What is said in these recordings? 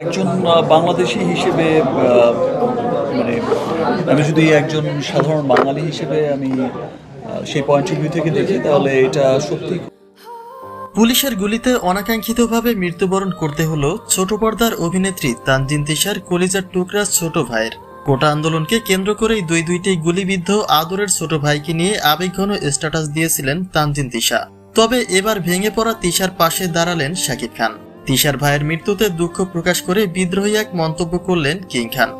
একজন বাংলাদেশি হিসেবে মানে আমি যদি একজন সাধারণ বাঙালি হিসেবে আমি সেই পয়েন্ট অফ ভিউ থেকে দেখি, তাহলে এটা সত্যি পুলিশের গুলিতে অনাকাঙ্ক্ষিতভাবে মৃত্যুবরণ করতে হলো ছোট পর্দার অভিনেত্রী তানজিন তিশার কলিজার টুকরা ছোট ভাইয়ের। কোটা আন্দোলনকে কেন্দ্র করেই দুই দুইটি গুলিবিদ্ধ আদরের ছোট ভাইকে নিয়ে আবেগঘন স্ট্যাটাস দিয়েছিলেন তানজিন তিশা। তবে এবার ভেঙে পড়া তিশার পাশে দাঁড়ালেন শাকিব খান। তিশার ভাইয়ের মৃত্যুতে দুঃখ প্রকাশ করে বিদ্রোহী এক মন্তব্য করলেন কিং খান।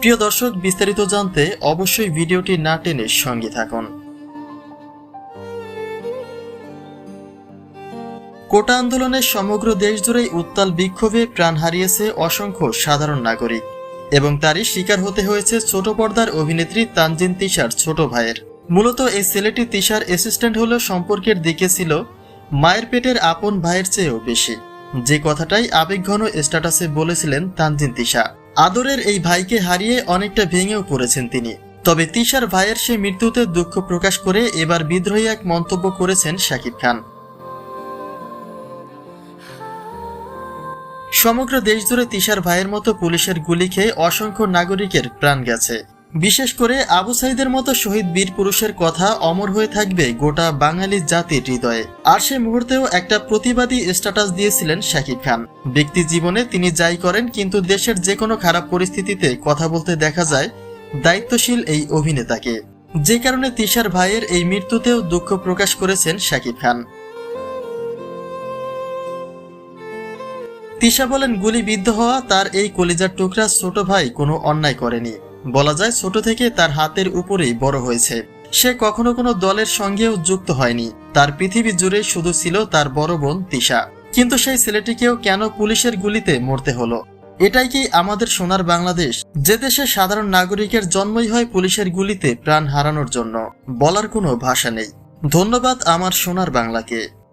প্রিয় দর্শক, বিস্তারিত জানতে অবশ্যই ভিডিওটি না টেনে সঙ্গে থাকুন। কোটা আন্দোলনের সমগ্র দেশ জুড়েই উত্তাল বিক্ষোভে প্রাণ হারিয়েছে অসংখ্য সাধারণ নাগরিক এবং তারই শিকার হতে হয়েছে ছোট পর্দার অভিনেত্রী তানজিন তিশার ছোট ভাইয়ের। মূলত এই ছেলেটি তিশার অ্যাসিস্ট্যান্ট হলেও সম্পর্কের দিকে ছিল, মায়ের পেটের আপন ভাইয়ের চেয়েও বেশি। যে কথাটাই আবেগঘন স্ট্যাটাসে বলেছিলেন তানজিন তিশা। আদরের এই ভাইকে হারিয়ে অনেকটা ভেঙেও পড়েছেন তিনি। তবে তিশার ভাইয়ের সেই মৃত্যুতে দুঃখ প্রকাশ করে এবার বিদ্রোহী এক মন্তব্য করেছেন শাকিব খান। সমগ্র দেশ জুড়ে তিশার ভাইয়ের মতো পুলিশের গুলি খেয়ে অসংখ্য নাগরিকের প্রাণ গেছে। বিশেষ করে আবু সাইদের মতো শহীদ বীর পুরুষের কথা অমর হয়ে থাকবে গোটা বাঙালি জাতির হৃদয়ে। আর সে মুহূর্তেও একটা প্রতিবাদী স্ট্যাটাস দিয়েছিলেন শাকিব খান। ব্যক্তি জীবনে তিনি যাই করেন, কিন্তু দেশের যে কোনো খারাপ পরিস্থিতিতে কথা বলতে দেখা যায় দায়িত্বশীল এই অভিনেতাকে। যে কারণে তিশার ভাইয়ের এই মৃত্যুতেও দুঃখ প্রকাশ করেছেন শাকিব খান। তিশা বলেন, গুলিবিদ্ধ হওয়া তার এই কলিজার টুকরা ছোট ভাই কোনো অন্যায় করেনি। বলা যায় ছোট থেকে তার হাতের উপরেই বড় হয়েছে। সে কখনো কোনো দলের সঙ্গেও যুক্ত হয়নি। তার পৃথিবী জুড়ে শুধু ছিল তার বড় বোন তিশা। কিন্তু সেই ছেলেটিকেও কেন পুলিশের গুলিতে মরতে হলো? এটাই কি আমাদের সোনার বাংলাদেশ? যে দেশে সাধারণ নাগরিকের জন্মই হয় পুলিশের গুলিতে প্রাণ হারানোর জন্য। বলার কোনো ভাষা নেই। ধন্যবাদ আমার সোনার বাংলাকে।